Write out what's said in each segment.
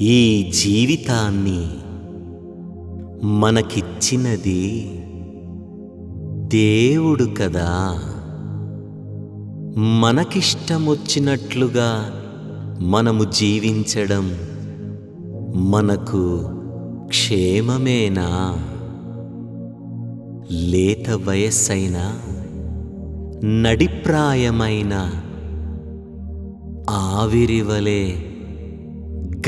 ఈ జీవితాన్ని మనకిచ్చినది దేవుడు కదా. మనకిష్టమొచ్చినట్లుగా మనము జీవించడం మనకు క్షేమమేనా? లేత వయస్సైన నడిప్రాయమైన ఆవిరివలే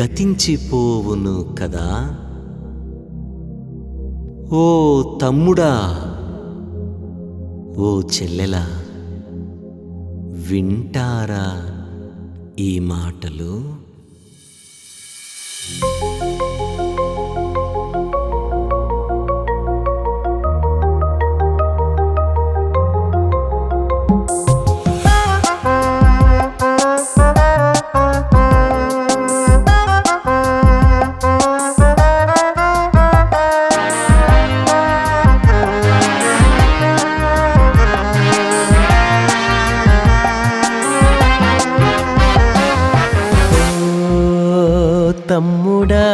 గతించిపోవును కదా. ఓ తమ్ముడా ఓ చెల్లెలా వింటారా ఈ మాటలు? తమ్ముడా.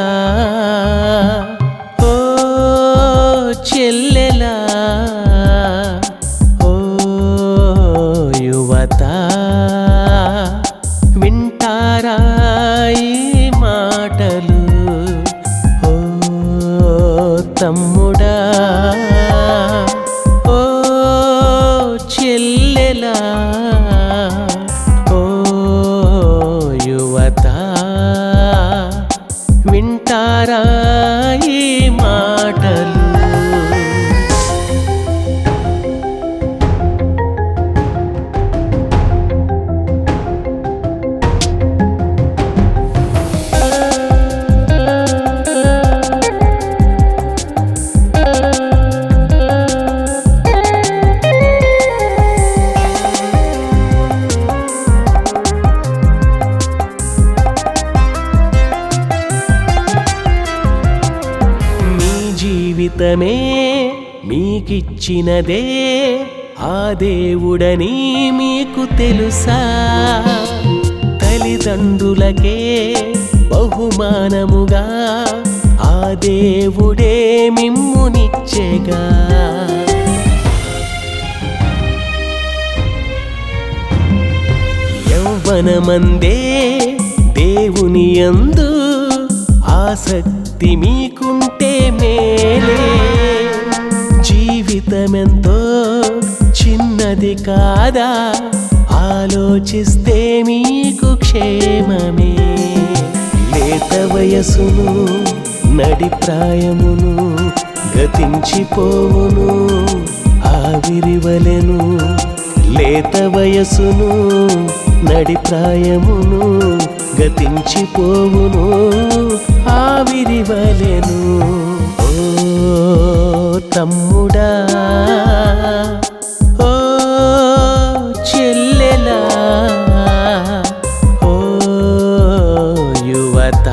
మీకిచ్చినదే ఆ దేవుడని మీకు తెలుసా? తల్లిదండ్రులకే బహుమానముగా ఆ దేవుడే మిమ్మునిచ్చేగా. యౌవనమందే దేవుని అందు ఆసక్తి మీకుంటే మే జీవితమెంతో చిన్నది కాదా? ఆలోచిస్తే మీకు క్షేమమే. లేత వయసును నడిప్రాయమును గతించిపోవును ఆవిరివలెను. లేత వయసును నడిప్రాయమును గతించిపోవును ఆవిరివలెను. తమ్ముడా. ఓ చెల్లెలా. ఓ యువత.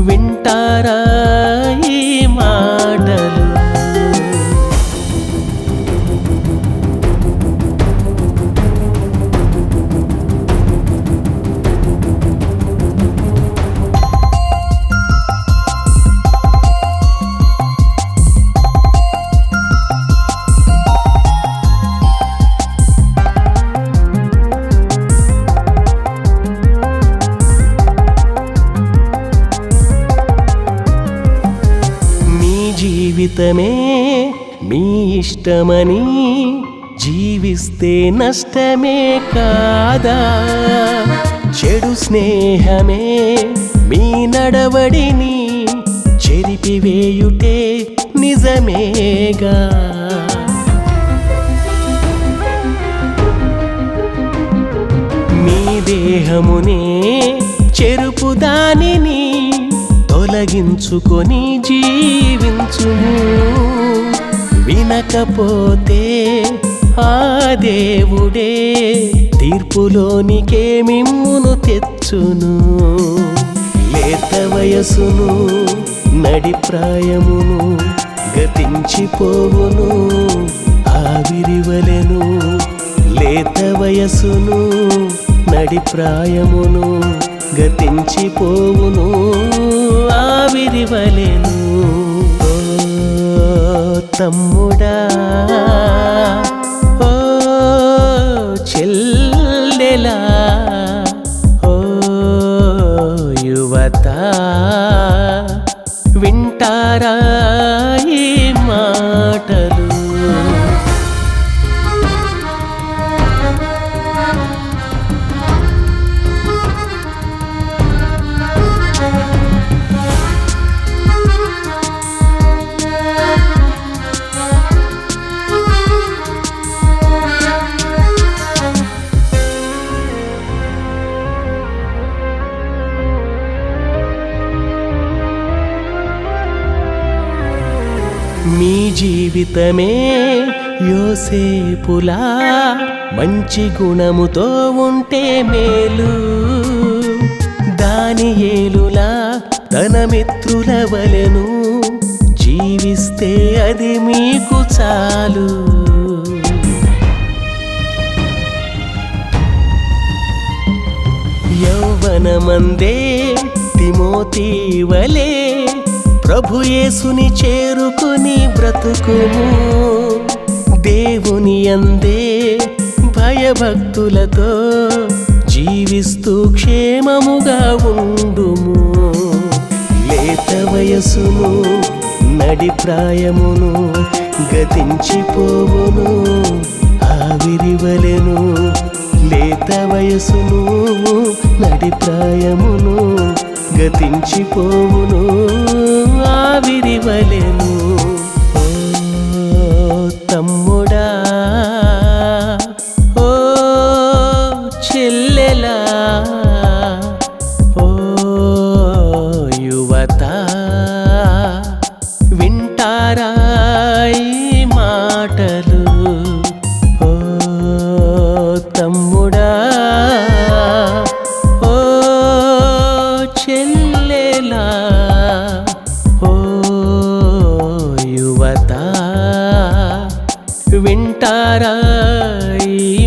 వింటారా? జీవితమే మీ ఇష్టమని జీవిస్తే నష్టమే కాదా? చెడు స్నేహమే మీ నడవడిని చెరిపివేయుటే నిజమేగా? మీ దేహమునే చెరుపుదాని తొలగించుకొని జీవించుము. వినకపోతే ఆ దేవుడే తీర్పులోనికే మిమ్మును తెచ్చును. లేత వయసును నడిప్రాయమును గతించిపోవును. ఆవిరివలెను లేత వయసును నడి ప్రాయమును గతించిపోవును ఆవిరివలెను తమ్ముడా. మీ జీవితమే యోసేపులా మంచి గుణముతో ఉంటే మేలు. దాని ఏలులా తన మిత్రుల వలెను జీవిస్తే అది మీకు చాలు. యౌవనమందే తిమోతి వలే ప్రభుయేసుని చేరుకుని బ్రతుకుము. దేవుని అందే భయభక్తులతో జీవిస్తూ క్షేమముగా ఉండుము. లేత వయసును నడి ప్రాయమును గతించిపోవును. ఆవిరివలెను లేత వయసును నడి ప్రాయమును గతించిపోవును ఆవిరివలెను ఓ धाराई